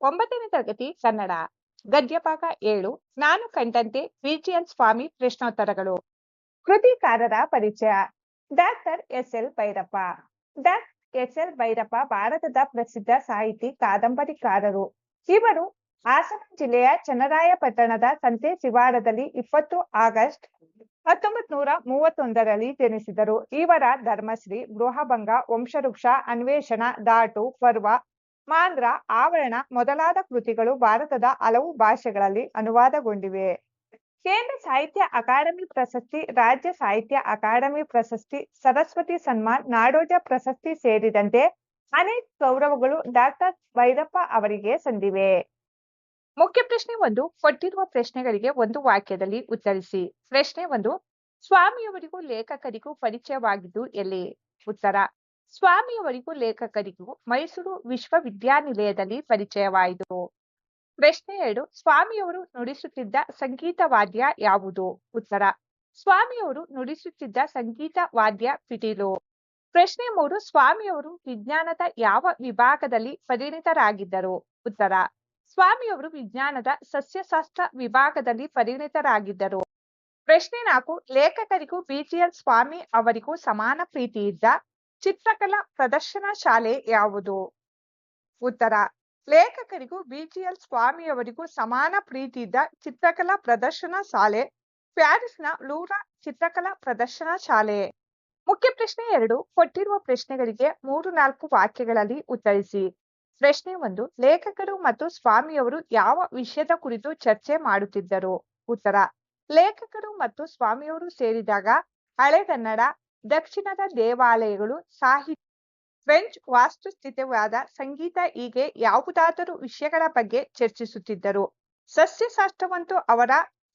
ಒಂಬತ್ತನೇ ತರಗತಿ ಕನ್ನಡ, ಗದ್ಯಭಾಗ ಏಳು, ನಾನು ಕಂಡಂತೆ ವಿಜಯನ್ ಸ್ವಾಮಿ ಪ್ರಶ್ನೋತ್ತರಗಳು. ಕೃತಿಕಾರರ ಪರಿಚಯ, doctor S L Bhyrappa. Doctor S L Bhyrappa ಭಾರತದ ಪ್ರಸಿದ್ಧ ಸಾಹಿತಿ, ಕಾದಂಬರಿಕಾರರು. ಇವರು ಹಾಸನ ಜಿಲ್ಲೆಯ ಚನ್ನರಾಯಪಟ್ಟಣದ ಸಂತೆ ಶಿವಾರದಲ್ಲಿ ಇಪ್ಪತ್ತು ಆಗಸ್ಟ್ ಹತ್ತೊಂಬತ್ ನೂರ ಮೂವತ್ತೊಂದರಲ್ಲಿ ಜನಿಸಿದರು. ಇವರ ಧರ್ಮಶ್ರೀ, ಗೃಹಭಂಗ, ವಂಶವೃಕ್ಷ, ಅನ್ವೇಷಣ ದಾಟು ಪರ್ವ ಮಾಂದ್ರ, ಆವರಣ ಮೊದಲಾದ ಕೃತಿಗಳು ಭಾರತದ ಹಲವು ಭಾಷೆಗಳಲ್ಲಿ ಅನುವಾದಗೊಂಡಿವೆ. ಕೇಂದ್ರ ಸಾಹಿತ್ಯ ಅಕಾಡೆಮಿ ಪ್ರಶಸ್ತಿ, ರಾಜ್ಯ ಸಾಹಿತ್ಯ ಅಕಾಡೆಮಿ ಪ್ರಶಸ್ತಿ, ಸರಸ್ವತಿ ಸನ್ಮಾನ್, ನಾಡೋಜ ಪ್ರಶಸ್ತಿ ಸೇರಿದಂತೆ ಅನೇಕ ಗೌರವಗಳು ಡಾಕ್ಟರ್ ಭೈರಪ್ಪ ಅವರಿಗೆ ಸಂದಿವೆ. ಮುಖ್ಯ ಪ್ರಶ್ನೆ ಒಂದು, ಕೊಟ್ಟಿರುವ ಪ್ರಶ್ನೆಗಳಿಗೆ ಒಂದು ವಾಕ್ಯದಲ್ಲಿ ಉತ್ತರಿಸಿ. ಪ್ರಶ್ನೆ ಒಂದು, ಸ್ವಾಮಿಯವರಿಗೂ ಲೇಖಕರಿಗೂ ಪರಿಚಯವಾಗಿದ್ದು ಎಲ್ಲಿ? ಉತ್ತರ ಸ್ವಾಮಿಯವರಿಗೂ ಲೇಖಕರಿಗೂ ಮೈಸೂರು ವಿಶ್ವವಿದ್ಯಾನಿಲಯದಲ್ಲಿ ಪರಿಚಯವಾಯಿತು. ಪ್ರಶ್ನೆ ಎರಡು, ಸ್ವಾಮಿಯವರು ನುಡಿಸುತ್ತಿದ್ದ ಸಂಗೀತ ವಾದ್ಯ ಯಾವುದು? ಉತ್ತರ, ಸ್ವಾಮಿಯವರು ನುಡಿಸುತ್ತಿದ್ದ ಸಂಗೀತ ವಾದ್ಯ ಪಿಟೀಲು. ಪ್ರಶ್ನೆ ಮೂರು, ಸ್ವಾಮಿಯವರು ವಿಜ್ಞಾನದ ಯಾವ ವಿಭಾಗದಲ್ಲಿ ಪರಿಣಿತರಾಗಿದ್ದರು? ಉತ್ತರ, ಸ್ವಾಮಿಯವರು ವಿಜ್ಞಾನದ ಸಸ್ಯಶಾಸ್ತ್ರ ವಿಭಾಗದಲ್ಲಿ ಪರಿಣಿತರಾಗಿದ್ದರು. ಪ್ರಶ್ನೆ ನಾಲ್ಕು, ಲೇಖಕರಿಗೂ ಬಿಜಿಎಲ್ ಸ್ವಾಮಿ ಅವರಿಗೂ ಸಮಾನ ಪ್ರೀತಿ ಇದ್ದ ಚಿತ್ರಕಲಾ ಪ್ರದರ್ಶನ ಶಾಲೆ ಯಾವುದು? ಉತ್ತರ, ಲೇಖಕರಿಗೂ ಬಿಜಿಎಲ್ ಸ್ವಾಮಿಯವರಿಗೂ ಸಮಾನ ಪ್ರೀತಿ ಇದ್ದ ಚಿತ್ರಕಲಾ ಪ್ರದರ್ಶನ ಶಾಲೆ, ಪ್ಯಾರಿಸ್ನ ಲೂರಾ ಚಿತ್ರಕಲಾ ಪ್ರದರ್ಶನ ಶಾಲೆ. ಮುಖ್ಯ ಪ್ರಶ್ನೆ ಎರಡು, ಕೊಟ್ಟಿರುವ ಪ್ರಶ್ನೆಗಳಿಗೆ ಮೂರು ನಾಲ್ಕು ವಾಕ್ಯಗಳಲ್ಲಿ ಉತ್ತರಿಸಿ. ಪ್ರಶ್ನೆ ಒಂದು, ಲೇಖಕರು ಮತ್ತು ಸ್ವಾಮಿಯವರು ಯಾವ ವಿಷಯದ ಕುರಿತು ಚರ್ಚೆ ಮಾಡುತ್ತಿದ್ದರು? ಉತ್ತರ, ಲೇಖಕರು ಮತ್ತು ಸ್ವಾಮಿಯವರು ಸೇರಿದಾಗ ಹಳೆಗನ್ನಡ ದಕ್ಷಿಣದ ದೇವಾಲಯಗಳು ಸಾಹಿತ್ಯ ಫ್ರೆಂಚ್ ವಾಸ್ತುಸ್ಥಿತಿವಾದ ಸಂಗೀತ ಹೀಗೆ ಯಾವುದಾದರೂ ವಿಷಯಗಳ ಬಗ್ಗೆ ಚರ್ಚಿಸುತ್ತಿದ್ದರು. ಸಸ್ಯಶಾಸ್ತ್ರವಂತೂ ಅವರ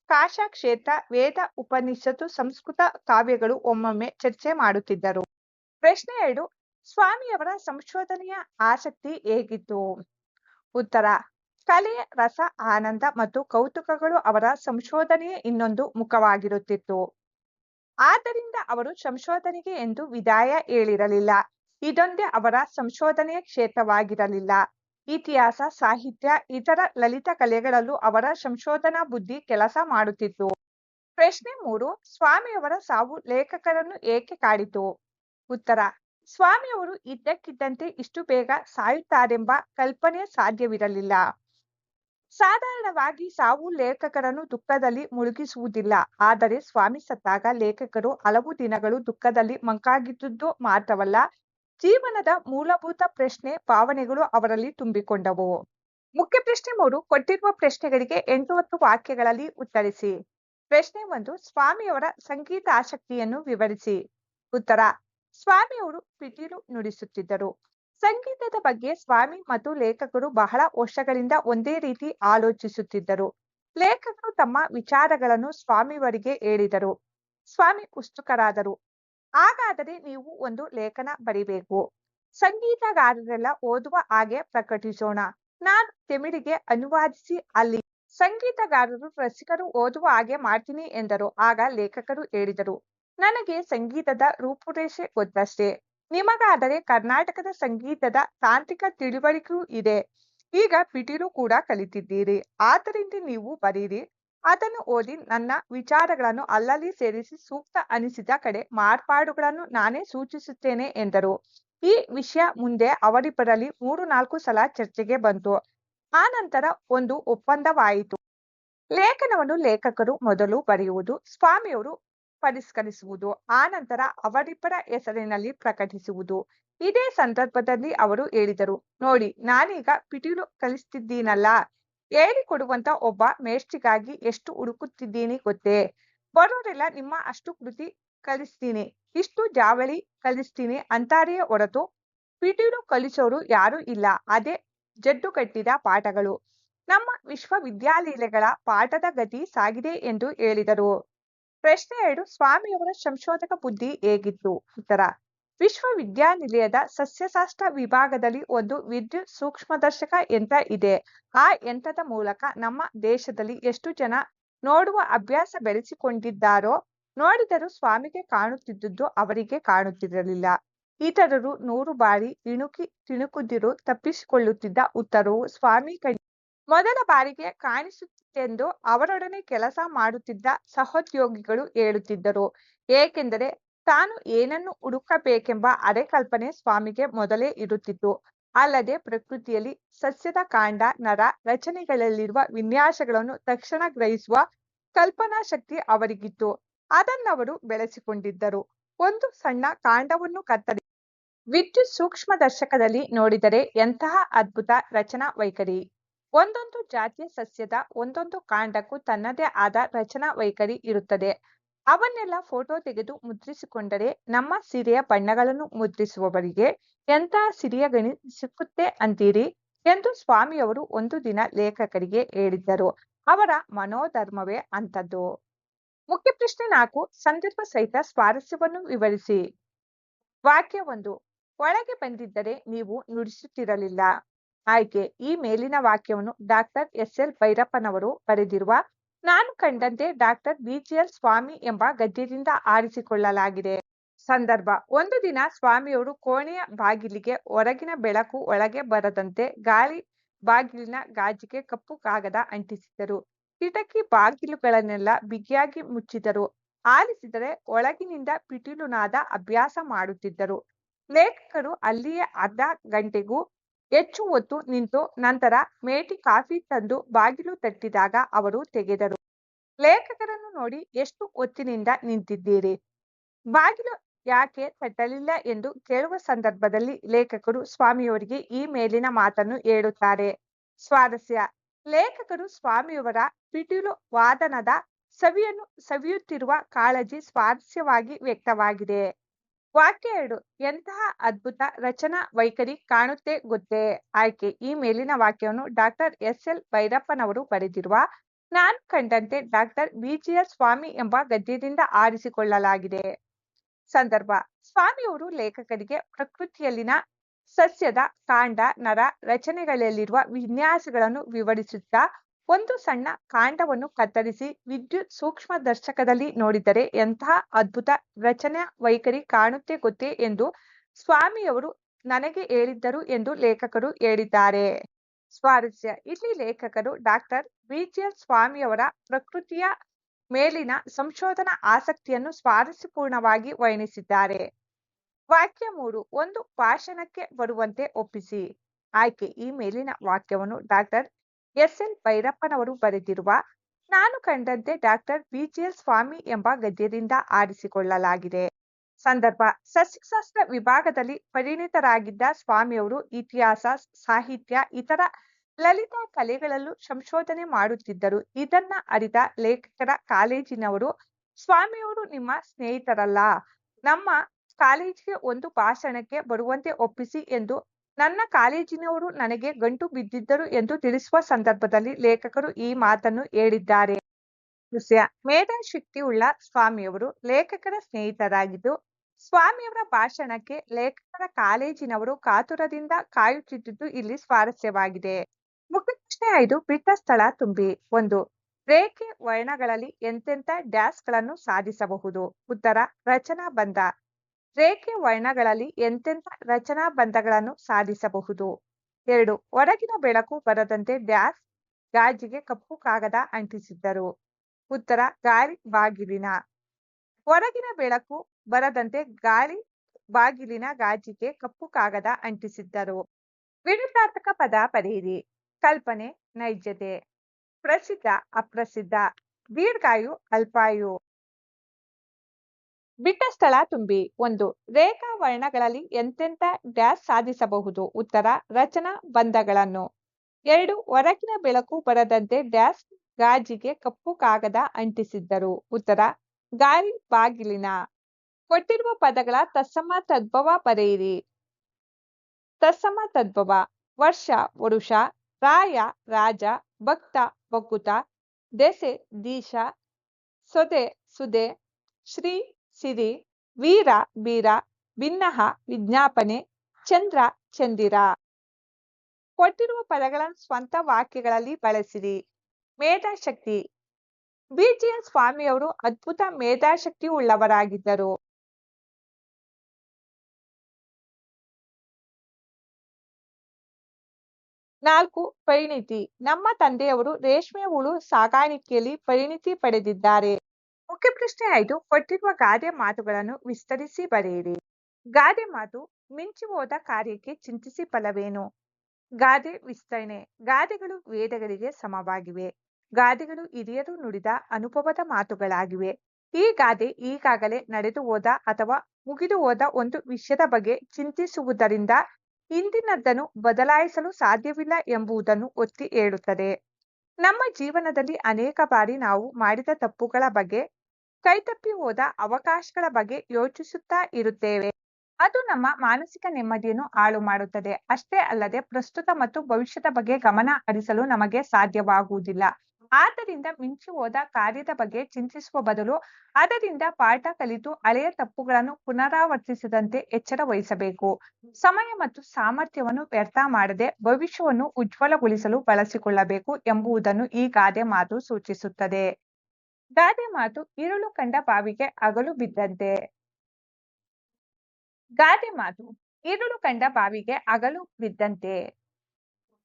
ಕಾಶಾ ಕ್ಷೇತ್ರ ವೇದ, ಉಪನಿಷತ್ತು, ಸಂಸ್ಕೃತ ಕಾವ್ಯಗಳು ಒಮ್ಮೊಮ್ಮೆ ಚರ್ಚೆ ಮಾಡುತ್ತಿದ್ದರು. ಪ್ರಶ್ನೆ ಎರಡು, ಸ್ವಾಮಿಯವರ ಸಂಶೋಧನೆಯ ಆಸಕ್ತಿ ಹೇಗಿತ್ತು? ಉತ್ತರ ಕಲೆ ರಸ, ಆನಂದ ಮತ್ತು ಕೌತುಕಗಳು ಅವರ ಸಂಶೋಧನೆಯ ಇನ್ನೊಂದು ಮುಖವಾಗಿರುತ್ತಿತ್ತು. ಆದ್ದರಿಂದ ಅವರು ಸಂಶೋಧನೆಗೆ ಎಂದು ವಿದಾಯ ಹೇಳಿರಲಿಲ್ಲ. ಇದೊಂದೇ ಅವರ ಸಂಶೋಧನೆಯ ಕ್ಷೇತ್ರವಾಗಿರಲಿಲ್ಲ. ಇತಿಹಾಸ, ಸಾಹಿತ್ಯ, ಇತರ ಲಲಿತ ಕಲೆಗಳಲ್ಲೂ ಅವರ ಸಂಶೋಧನಾ ಬುದ್ಧಿ ಕೆಲಸ ಮಾಡುತ್ತಿತ್ತು. ಪ್ರಶ್ನೆ ಮೂರು, ಸ್ವಾಮಿಯವರ ಸಾವು ಲೇಖಕರನ್ನು ಏಕೆ ಕಾಡಿತು? ಉತ್ತರ, ಸ್ವಾಮಿಯವರು ಇದ್ದಕ್ಕಿದ್ದಂತೆ ಇಷ್ಟು ಬೇಗ ಸಾಯುತ್ತಾರೆಂಬ ಕಲ್ಪನೆ ಸಾಧ್ಯವಿರಲಿಲ್ಲ. ಸಾಧಾರಣವಾಗಿ ಸಾವು ಲೇಖಕರನ್ನು ದುಃಖದಲ್ಲಿ ಮುಳುಗಿಸುವುದಿಲ್ಲ. ಆದರೆ ಸ್ವಾಮಿ ಸತ್ತಾಗ ಲೇಖಕರು ಹಲವು ದಿನಗಳು ದುಃಖದಲ್ಲಿ ಮಂಕಾಗಿದ್ದುದು ಮಾತ್ರವಲ್ಲ, ಜೀವನದ ಮೂಲಭೂತ ಪ್ರಶ್ನೆ ಭಾವನೆಗಳು ಅವರಲ್ಲಿ ತುಂಬಿಕೊಂಡವು. ಮುಖ್ಯ ಪ್ರಶ್ನೆ ಮೂರು, ಕೊಟ್ಟಿರುವ ಪ್ರಶ್ನೆಗಳಿಗೆ ಎಂಟು ಹತ್ತು ವಾಕ್ಯಗಳಲ್ಲಿ ಉತ್ತರಿಸಿ. ಪ್ರಶ್ನೆ ಒಂದು, ಸ್ವಾಮಿಯವರ ಸಂಗೀತ ಆಸಕ್ತಿಯನ್ನು ವಿವರಿಸಿ. ಉತ್ತರ, ಸ್ವಾಮಿಯವರು ಪಿಟೀಲು ನುಡಿಸುತ್ತಿದ್ದರು. ಸಂಗೀತದ ಬಗ್ಗೆ ಸ್ವಾಮಿ ಮತ್ತು ಲೇಖಕರು ಬಹಳ ವರ್ಷಗಳಿಂದ ಒಂದೇ ರೀತಿ ಆಲೋಚಿಸುತ್ತಿದ್ದರು. ಲೇಖಕರು ತಮ್ಮ ವಿಚಾರಗಳನ್ನು ಸ್ವಾಮಿಯವರಿಗೆ ಹೇಳಿದರು. ಸ್ವಾಮಿ ಉತ್ಸುಕರಾದರು. ಹಾಗಾದರೆ ನೀವು ಒಂದು ಲೇಖನ ಬರಿಬೇಕು. ಸಂಗೀತಗಾರರೆಲ್ಲ ಓದುವ ಹಾಗೆ ಪ್ರಕಟಿಸೋಣ. ನಾನು ತೆಮಿಳಿಗೆ ಅನುವಾದಿಸಿ ಅಲ್ಲಿ ಸಂಗೀತಗಾರರು ರಸಿಕರು ಓದುವ ಹಾಗೆ ಮಾಡ್ತೀನಿ ಎಂದರು. ಆಗ ಲೇಖಕರು ಹೇಳಿದರು. ನನಗೆ ಸಂಗೀತದ ರೂಪುರೇಷೆ ಗೊತ್ತಷ್ಟೇ. ನಿಮಗಾದರೆ ಕರ್ನಾಟಕದ ಸಂಗೀತದ ತಾಂತ್ರಿಕ ತಿಳುವಳಿಕೆಯೂ ಇದೆ. ಈಗ ಪಿಟೀಲು ಕೂಡ ಕಲಿತಿದ್ದೀರಿ. ಆದ್ದರಿಂದ ನೀವು ಬರೀರಿ. ಅದನ್ನು ಓದಿ ನನ್ನ ವಿಚಾರಗಳನ್ನು ಅಲ್ಲಲ್ಲಿ ಸೇರಿಸಿ ಸೂಕ್ತ ಅನಿಸಿದ ಕಡೆ ಮಾರ್ಪಾಡುಗಳನ್ನು ನಾನೇ ಸೂಚಿಸುತ್ತೇನೆ ಎಂದರು. ಈ ವಿಷಯ ಮುಂದೆ ಅವರಿಬ್ಬರಲ್ಲಿ ಮೂರು ನಾಲ್ಕು ಸಲ ಚರ್ಚೆಗೆ ಬಂತು. ಆ ನಂತರ ಒಂದು ಒಪ್ಪಂದವಾಯಿತು. ಲೇಖನವನ್ನು ಲೇಖಕರು ಮೊದಲು ಬರೆಯುವುದು, ಸ್ವಾಮಿಯವರು ಪರಿಷ್ಕರಿಸುವುದು, ಆ ನಂತರ ಅವರಿಬ್ಬರ ಹೆಸರಿನಲ್ಲಿ ಪ್ರಕಟಿಸುವುದು. ಇದೇ ಸಂದರ್ಭದಲ್ಲಿ ಅವರು ಹೇಳಿದರು, ನೋಡಿ, ನಾನೀಗ ಪಿಟೀಲು ಕಲಿಸ್ತಿದ್ದೀನಲ್ಲ ಹೇಳಿಕೊಡುವಂತ ಒಬ್ಬ ಮೇಷ್ಟಿಗಾಗಿ ಎಷ್ಟು ಹುಡುಕುತ್ತಿದ್ದೀನಿ ಗೊತ್ತೇ? ಬರೋರೆಲ್ಲ ನಿಮ್ಮ ಅಷ್ಟು ಕೃತಿ ಕಲಿಸ್ತೀನಿ, ಇಷ್ಟು ಜಾವಳಿ ಕಲಿಸ್ತೀನಿ ಅಂತಾರೆಯೇ ಹೊರತು ಪಿಟೀಲು ಕಲಿಸೋರು ಯಾರು ಇಲ್ಲ, ಅದೇ ಜಡ್ಡು ಕಟ್ಟಿದ ಪಾಠಗಳು. ನಮ್ಮ ವಿಶ್ವವಿದ್ಯಾಲಯಗಳ ಪಾಠದ ಗತಿ ಸಾಗಿದೆ ಎಂದು ಹೇಳಿದರು. ಪ್ರಶ್ನೆ ಎರಡು, ಸ್ವಾಮಿಯವರ ಸಂಶೋಧಕ ಬುದ್ಧಿ ಹೇಗಿತ್ತು? ಉತ್ತರ, ವಿಶ್ವವಿದ್ಯಾನಿಲಯದ ಸಸ್ಯಶಾಸ್ತ್ರ ವಿಭಾಗದಲ್ಲಿ ಒಂದು ವಿದ್ಯುತ್ ಸೂಕ್ಷ್ಮದರ್ಶಕ ಯಂತ್ರ ಇದೆ. ಆ ಯಂತ್ರದ ಮೂಲಕ ನಮ್ಮ ದೇಶದಲ್ಲಿ ಎಷ್ಟು ಜನ ನೋಡುವ ಅಭ್ಯಾಸ ಬೆಳೆಸಿಕೊಂಡಿದ್ದಾರೋ, ನೋಡಿದರೂ ಸ್ವಾಮಿಗೆ ಕಾಣುತ್ತಿದ್ದುದು ಅವರಿಗೆ ಕಾಣುತ್ತಿರಲಿಲ್ಲ. ಇತರರು ನೂರು ಬಾರಿ ಇಣುಕಿ, ತಿಣುಕುದಿರು ತಪ್ಪಿಸಿಕೊಳ್ಳುತ್ತಿದ್ದ ಉತ್ತರವು ಸ್ವಾಮಿ ಕಣ್ಣಿ ಮೊದಲ ಬಾರಿಗೆ ಕಾಣಿಸುತ್ತೆಂದು ಅವರೊಡನೆ ಕೆಲಸ ಮಾಡುತ್ತಿದ್ದ ಸಹೋದ್ಯೋಗಿಗಳು ಹೇಳುತ್ತಿದ್ದರು. ಏಕೆಂದರೆ ತಾನು ಏನನ್ನು ಹುಡುಕಬೇಕೆಂಬ ಅರೆಕಲ್ಪನೆ ಸ್ವಾಮಿಗೆ ಮೊದಲೇ ಇರುತ್ತಿತ್ತು. ಅಲ್ಲದೆ ಪ್ರಕೃತಿಯಲ್ಲಿ ಸಸ್ಯದ ಕಾಂಡ, ನರ ರಚನೆಗಳಲ್ಲಿರುವ ವಿನ್ಯಾಸಗಳನ್ನು ತಕ್ಷಣ ಗ್ರಹಿಸುವ ಕಲ್ಪನಾ ಶಕ್ತಿ ಅವರಿಗಿತ್ತು. ಅದನ್ನವರು ಬೆಳೆಸಿಕೊಂಡಿದ್ದರು. ಒಂದು ಸಣ್ಣ ಕಾಂಡವನ್ನು ಕತ್ತರಿ ವಿದ್ಯುತ್ ಸೂಕ್ಷ್ಮದರ್ಶಕದಲ್ಲಿ ನೋಡಿದರೆ ಎಂತಹ ಅದ್ಭುತ ರಚನಾ ವೈಖರಿ. ಒಂದೊಂದು ಜಾತಿಯ ಸಸ್ಯದ ಒಂದೊಂದು ಕಾಂಡಕ್ಕೂ ತನ್ನದೇ ಆದ ರಚನಾ ವೈಖರಿ ಇರುತ್ತದೆ. ಅವನ್ನೆಲ್ಲ ಫೋಟೋ ತೆಗೆದು ಮುದ್ರಿಸಿಕೊಂಡರೆ ನಮ್ಮ ಸಿರಿಯ ಬಣ್ಣಗಳನ್ನು ಮುದ್ರಿಸುವವರಿಗೆ ಎಂತಹ ಸಿರಿಯ ಗಣಿ ಸಿಕ್ಕುತ್ತೆ ಅಂತೀರಿ? ಎಂದು ಸ್ವಾಮಿಯವರು ಒಂದು ದಿನ ಲೇಖಕರಿಗೆ ಹೇಳಿದ್ದರು. ಅವರ ಮನೋಧರ್ಮವೇ ಅಂಥದ್ದು. ಮುಖ್ಯ ಪ್ರಶ್ನೆ ನಾಲ್ಕು, ಸಂದರ್ಭ ಸಹಿತ ಸ್ವಾರಸ್ಯವನ್ನು ವಿವರಿಸಿ. ವಾಕ್ಯ ಒಂದು, ಒಳಗೆ ಬಂದಿದ್ದರೆ ನೀವು ನುಡಿಸುತ್ತಿರಲಿಲ್ಲ. ಆಯ್ಕೆ. ಈ ಮೇಲಿನ ವಾಕ್ಯವನ್ನು ಡಾಕ್ಟರ್ ಎಸ್ ಎಲ್ ಭೈರಪ್ಪನವರು ಬರೆದಿರುವ ನಾನು ಕಂಡಂತೆ ಡಾಕ್ಟರ್ ಬಿಜಿಎಲ್ ಸ್ವಾಮಿ ಎಂಬ ಗದ್ಯದಿಂದ ಆರಿಸಿಕೊಳ್ಳಲಾಗಿದೆ. ಸಂದರ್ಭ. ಒಂದು ದಿನ ಸ್ವಾಮಿಯವರು ಕೋಣೆಯ ಬಾಗಿಲಿಗೆ ಹೊರಗಿನ ಬೆಳಕು ಒಳಗೆ ಬರದಂತೆ ಗಾಳಿ ಬಾಗಿಲಿನ ಗಾಜಿಗೆ ಕಪ್ಪು ಕಾಗದ ಅಂಟಿಸಿದರು ಕಿಟಕಿ ಬಾಗಿಲುಗಳನ್ನೆಲ್ಲ ಬಿಗಿಯಾಗಿ ಮುಚ್ಚಿದರು ಆಲಿಸಿದರೆ ಒಳಗಿನಿಂದ ಪಿಟೀಲುನಾದ ಅಭ್ಯಾಸ ಮಾಡುತ್ತಿದ್ದರು. ಲೇಖಕರು ಅಲ್ಲಿಯೇ ಅರ್ಧ ಗಂಟೆಗೂ ಹೆಚ್ಚು ಹೊತ್ತು ನಿಂತು ನಂತರ ಮೇಟಿ ಕಾಫಿ ತಂದು ಬಾಗಿಲು ತಟ್ಟಿದಾಗ ಅವರು ತೆಗೆದರು. ಲೇಖಕರನ್ನು ನೋಡಿ ಎಷ್ಟು ಹೊತ್ತಿನಿಂದ ನಿಂತಿದ್ದೀರಿ? ಬಾಗಿಲು ಯಾಕೆ ತಟ್ಟಲಿಲ್ಲ ಎಂದು ಕೇಳುವ ಸಂದರ್ಭದಲ್ಲಿ ಲೇಖಕರು ಸ್ವಾಮಿಯವರಿಗೆ ಈ ಮೇಲಿನ ಮಾತನ್ನು ಹೇಳುತ್ತಾರೆ. ಸ್ವಾರಸ್ಯ. ಲೇಖಕರು ಸ್ವಾಮಿಯವರ ಪಿಟೀಲು ವಾದನದ ಸವಿಯನ್ನು ಸವಿಯುತ್ತಿರುವ ಕಾಳಜಿ ಸ್ವಾರಸ್ಯವಾಗಿ ವ್ಯಕ್ತವಾಗಿದೆ. ವಾಕ್ಯ ಎರಡು, ಎಂತಹ ಅದ್ಭುತ ರಚನಾ ವೈಖರಿ ಕಾಣುತ್ತೆ ಗೊತ್ತೇ? ಆಯ್ಕೆ, ಈ ಮೇಲಿನ ವಾಕ್ಯವನ್ನು ಡಾಕ್ಟರ್ ಎಸ್ ಎಲ್ ಭೈರಪ್ಪನವರು ಬರೆದಿರುವ ನಾನು ಕಂಡಂತೆ ಡಾಕ್ಟರ್ ಬಿಜಿಎಸ್ ಸ್ವಾಮಿ ಎಂಬ ಗದ್ಯದಿಂದ ಆರಿಸಿಕೊಳ್ಳಲಾಗಿದೆ. ಸಂದರ್ಭ, ಸ್ವಾಮಿಯವರು ಲೇಖಕರಿಗೆ ಪ್ರಕೃತಿಯಲ್ಲಿನ ಸಸ್ಯದ ಕಾಂಡ ನರ ರಚನೆಗಳಲ್ಲಿರುವ ವಿನ್ಯಾಸಗಳನ್ನು ವಿವರಿಸುತ್ತಾ ಒಂದು ಸಣ್ಣ ಕಾಂಡವನ್ನು ಕತ್ತರಿಸಿ ವಿದ್ಯುತ್ ಸೂಕ್ಷ್ಮದರ್ಶಕದಲ್ಲಿ ನೋಡಿದರೆ ಎಂತಹ ಅದ್ಭುತ ರಚನಾ ವೈಖರಿ ಕಾಣುತ್ತೆ ಗೊತ್ತೇ ಎಂದು ಸ್ವಾಮಿಯವರು ನನಗೆ ಹೇಳಿದ್ದರು ಎಂದು ಲೇಖಕರು ಹೇಳಿದ್ದಾರೆ. ಸ್ವಾರಸ್ಯ. ಇಲ್ಲಿ ಲೇಖಕರು ಡಾಕ್ಟರ್ ಬಿಜಿಎಲ್ ಸ್ವಾಮಿಯವರ ಪ್ರಕೃತಿಯ ಮೇಲಿನ ಸಂಶೋಧನಾ ಆಸಕ್ತಿಯನ್ನು ಸ್ವಾರಸ್ಯಪೂರ್ಣವಾಗಿ ವರ್ಣಿಸಿದ್ದಾರೆ. ವಾಕ್ಯ ಮೂರು. ಒಂದು ಭಾಷಣಕ್ಕೆ ಬರುವಂತೆ ಒಪ್ಪಿಸಿ. ಆಯ್ಕೆ. ಈ ಮೇಲಿನ ವಾಕ್ಯವನ್ನು ಡಾಕ್ಟರ್ ಎಸ್ ಎಲ್ ಭೈರಪ್ಪನವರು ಬರೆದಿರುವ ನಾನು ಕಂಡಂತೆ ಡಾಕ್ಟರ್ ಬಿಜಿಎಲ್ ಸ್ವಾಮಿ ಎಂಬ ಗದ್ಯದಿಂದ ಆರಿಸಿಕೊಳ್ಳಲಾಗಿದೆ. ಸಂದರ್ಭ, ಸಸ್ಯಶಾಸ್ತ್ರ ವಿಭಾಗದಲ್ಲಿ ಪರಿಣಿತರಾಗಿದ್ದ ಸ್ವಾಮಿಯವರು ಇತಿಹಾಸ, ಸಾಹಿತ್ಯ, ಇತರ ಲಲಿತ ಕಲೆಗಳಲ್ಲೂ ಸಂಶೋಧನೆ ಮಾಡುತ್ತಿದ್ದರು. ಇದನ್ನ ಅರಿತ ಲೇಖಕರ ಕಾಲೇಜಿನವರು, ಸ್ವಾಮಿಯವರು ನಿಮ್ಮ ಸ್ನೇಹಿತರಲ್ಲ. ನಮ್ಮ ಕಾಲೇಜಿಗೆ ಒಂದು ಭಾಷಣಕ್ಕೆ ಬರುವಂತೆ ಒಪ್ಪಿಸಿ ಎಂದು ನನ್ನ ಕಾಲೇಜಿನವರು ನನಗೆ ಗಂಟು ಬಿದ್ದಿದ್ದರು ಎಂದು ತಿಳಿಸುವ ಸಂದರ್ಭದಲ್ಲಿ ಲೇಖಕರು ಈ ಮಾತನ್ನು ಹೇಳಿದ್ದಾರೆ. ಮೇಧಾಶಕ್ತಿ ಉಳ್ಳ ಸ್ವಾಮಿಯವರು ಲೇಖಕರ ಸ್ನೇಹಿತರಾಗಿದ್ದು, ಸ್ವಾಮಿಯವರ ಭಾಷಣಕ್ಕೆ ಲೇಖಕರ ಕಾಲೇಜಿನವರು ಕಾತುರದಿಂದ ಕಾಯುತ್ತಿದ್ದುದು ಇಲ್ಲಿ ಸ್ವಾರಸ್ಯವಾಗಿದೆ. ಮುಖ್ಯ ಐದು ಬಿಟ್ಟ ಸ್ಥಳ ತುಂಬಿ. ಒಂದು, ರೇಖೆ ವರ್ಣಗಳಲ್ಲಿ ಎಂತೆಂಥ ಡ್ಯಾಸ್ಗಳನ್ನು ಸಾಧಿಸಬಹುದು? ಉತ್ತರ, ರಚನಾ ಬಂಧ ರೇಖೆ ವರ್ಣಗಳಲ್ಲಿ ಎಂತೆಂಥ ರಚನಾ ಬಂಧಗಳನ್ನು ಸಾಧಿಸಬಹುದು? ಎರಡು ಹೊರಗಿನ ಬೆಳಕು ಬರದಂತೆ ಡ್ಯಾಸ್ ಗಾಜಿಗೆ ಕಪ್ಪು ಕಾಗದ ಅಂಟಿಸಿದ್ದರು. ಉತ್ತರ, ಗಾಳಿ ಬಾಗಿಲಿನ ಹೊರಗಿನ ಬೆಳಕು ಬರದಂತೆ ಗಾಳಿ ಬಾಗಿಲಿನ ಗಾಜಿಗೆ ಕಪ್ಪು ಕಾಗದ ಅಂಟಿಸಿದ್ದರು. ವಿರುದ್ಧಾರ್ಥಕ ಪದ ಬರೆಯಿರಿ ಕಲ್ಪನೆ, ನೈಜತೆ. ಪ್ರಸಿದ್ಧ, ಅಪ್ರಸಿದ್ಧ. ದೀರ್ಘಾಯು, ಅಲ್ಪಾಯು. ಬಿಟ್ಟ ಸ್ಥಳ ತುಂಬಿ ಒಂದು ರೇಖಾ ವರ್ಣಗಳಲ್ಲಿ ಎಂತೆಂಥ ಡ್ಯಾಸ್ ಸಾಧಿಸಬಹುದು? ಉತ್ತರ, ರಚನಾ ಬಂಧಗಳನ್ನು. ಎರಡು, ಹೊರಗಿನ ಬೆಳಕು ಬರದಂತೆ ಡ್ಯಾಶ್ ಗಾಜಿಗೆ ಕಪ್ಪು ಕಾಗದ ಅಂಟಿಸಿದ್ದರು. ಉತ್ತರ ಗಾಳಿ ಬಾಗಿಲಿನ. ಕೊಟ್ಟಿರುವ ಪದಗಳ ತತ್ಸಮ ತದ್ಭವ ಬರೆಯಿರಿ. ತತ್ಸಮ ತದ್ಭವ. ವರ್ಷ, ವರುಷ, ರಾಯ, ರಾಜ, ಭಕ್ತ ಬಕುತ ದೆಸೆ, ದೀಶ, ಸೊದೆ, ಸುದೆ, ಶ್ರೀ ಸಿರಿ, ವೀರ, ಬೀರ ಭಿನ್ನಹ ವಿಜ್ಞಾಪನೆ, ಚಂದ್ರ, ಚಂದಿರ. ಕೊಟ್ಟಿರುವ ಪದಗಳನ್ನು ಸ್ವಂತ ವಾಕ್ಯಗಳಲ್ಲಿ ಬಳಸಿರಿ. ಮೇಧಾಶಕ್ತಿ. ಬಿಜಿಎನ್ ಸ್ವಾಮಿಯವರು ಅದ್ಭುತ ಮೇಧಾಶಕ್ತಿ ಉಳ್ಳವರಾಗಿದ್ದರು. ನಾಲ್ಕು, ಪರಿಣಿತಿ. ನಮ್ಮ ತಂದೆಯವರು ರೇಷ್ಮೆ ಹುಳು ಸಾಗಾಣಿಕೆಯಲ್ಲಿ ಪರಿಣಿತಿ ಪಡೆದಿದ್ದಾರೆ. ಮುಖ್ಯ ಪ್ರಶ್ನೆ ಐದು, ಕೊಟ್ಟಿರುವ ಗಾದೆ ಮಾತುಗಳನ್ನು ವಿಸ್ತರಿಸಿ ಬರೆಯಿರಿ. ಗಾದೆ ಮಾತು ಮಿಂಚಿ ಹೋದ ಕಾರ್ಯಕ್ಕೆ ಚಿಂತಿಸಿ ಫಲವೇನು? ಗಾದೆ ವಿಸ್ತರಣೆ. ಗಾದೆಗಳು ವೇದಗಳಿಗೆ ಸಮವಾಗಿವೆ. ಗಾದೆಗಳು ಹಿರಿಯರು ನುಡಿದ ಅನುಭವದ ಮಾತುಗಳಾಗಿವೆ. ಈ ಗಾದೆ ಈಗಾಗಲೇ ನಡೆದು ಹೋದ ಅಥವಾ ಮುಗಿದು ಹೋದ ಒಂದು ವಿಷಯದ ಬಗ್ಗೆ ಚಿಂತಿಸುವುದರಿಂದ ಇಂದಿನದ್ದನ್ನು ಬದಲಾಯಿಸಲು ಸಾಧ್ಯವಿಲ್ಲ ಎಂಬುದನ್ನು ಒತ್ತಿ ಹೇಳುತ್ತದೆ. ನಮ್ಮ ಜೀವನದಲ್ಲಿ ಅನೇಕ ಬಾರಿ ನಾವು ಮಾಡಿದ ತಪ್ಪುಗಳ ಬಗ್ಗೆ ಕೈತಪ್ಪಿ ಹೋದ ಅವಕಾಶಗಳ ಬಗ್ಗೆ ಯೋಚಿಸುತ್ತಾ ಇರುತ್ತೇವೆ. ಅದು ನಮ್ಮ ಮಾನಸಿಕ ನೆಮ್ಮದಿಯನ್ನು ಹಾಳು ಮಾಡುತ್ತದೆ. ಅಷ್ಟೇ ಅಲ್ಲದೆ ಪ್ರಸ್ತುತ ಮತ್ತು ಭವಿಷ್ಯದ ಬಗ್ಗೆ ಗಮನ ಹರಿಸಲು ನಮಗೆ ಸಾಧ್ಯವಾಗುವುದಿಲ್ಲ. ಆದ್ದರಿಂದ ಮಿಂಚಿ ಹೋದ ಕಾರ್ಯದ ಬಗ್ಗೆ ಚಿಂತಿಸುವ ಬದಲು ಅದರಿಂದ ಪಾಠ ಕಲಿತು ಹಳೆಯ ತಪ್ಪುಗಳನ್ನು ಪುನರಾವರ್ತಿಸದಂತೆ ಎಚ್ಚರ ವಹಿಸಬೇಕು. ಸಮಯ ಮತ್ತು ಸಾಮರ್ಥ್ಯವನ್ನು ವ್ಯರ್ಥ ಮಾಡದೆ ಭವಿಷ್ಯವನ್ನು ಉಜ್ವಲಗೊಳಿಸಲು ಬಳಸಿಕೊಳ್ಳಬೇಕು ಎಂಬುದನ್ನು ಈ ಗಾದೆ ಮಾತು ಸೂಚಿಸುತ್ತದೆ. ಗಾದೆ ಮಾತು ಇರುಳು ಕಂಡ ಬಾವಿಗೆ ಅಗಲು ಬಿದ್ದಂತೆ. ಗಾದೆ ಮಾತು ಇರುಳು ಕಂಡ ಬಾವಿಗೆ ಅಗಲು ಬಿದ್ದಂತೆ.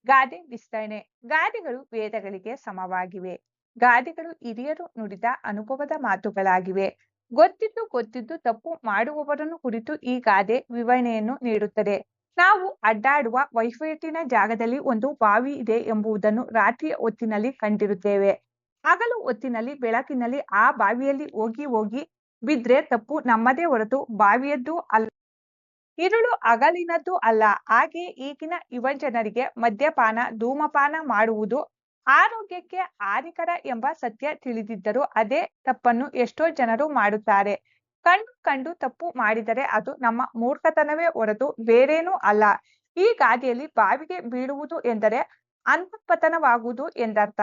ಗಾದೆ ವಿಸ್ತರಣೆ ಗಾದೆಗಳು ವೇದಗಳಿಗೆ ಸಮವಾಗಿವೆ. ಗಾದೆಗಳು ಹಿರಿಯರು ನುಡಿದ ಅನುಭವದ ಮಾತುಗಳಾಗಿವೆ. ಗೊತ್ತಿದ್ದು ಗೊತ್ತಿದ್ದು ತಪ್ಪು ಮಾಡುವವರನ್ನು ಕುರಿತು ಈ ಗಾದೆ ವಿವರಣೆಯನ್ನು ನೀಡುತ್ತದೆ. ನಾವು ಅಡ್ಡಾಡುವ ವೈಫೈಟಿನ ಜಾಗದಲ್ಲಿ ಒಂದು ಬಾವಿ ಇದೆ ಎಂಬುದನ್ನು ರಾತ್ರಿಯ ಹೊತ್ತಿನಲ್ಲಿ ಕಂಡಿರುತ್ತೇವೆ. ಹಗಲು ಹೊತ್ತಿನಲ್ಲಿ, ಬೆಳಕಿನಲ್ಲಿ ಆ ಬಾವಿಯಲ್ಲಿ ಹೋಗಿ ಹೋಗಿ ಬಿದ್ರೆ ತಪ್ಪು ನಮ್ಮದೇ ಹೊರತು ಬಾವಿಯದ್ದು ಅಲ್ಲ. ಇರುಳು ಹಗಲಿನದ್ದು ಅಲ್ಲ. ಹಾಗೆ ಈಗಿನ ಯುವಜನರಿಗೆ ಮದ್ಯಪಾನ, ಧೂಮಪಾನ ಮಾಡುವುದು ಆರೋಗ್ಯಕ್ಕೆ ಹಾನಿಕರ ಎಂಬ ಸತ್ಯ ತಿಳಿದಿದ್ದರೂ ಅದೇ ತಪ್ಪನ್ನು ಎಷ್ಟೋ ಜನರು ಮಾಡುತ್ತಾರೆ. ಕಂಡು ಕಂಡು ತಪ್ಪು ಮಾಡಿದರೆ ಅದು ನಮ್ಮ ಮೂರ್ಖತನವೇ ಹೊರತು ಬೇರೇನೂ ಅಲ್ಲ. ಈ ಗಾದೆಯಲ್ಲಿ ಬಾವಿಗೆ ಬೀಳುವುದು ಎಂದರೆ ಅಂತಃಪತನವಾಗುವುದು ಎಂದರ್ಥ.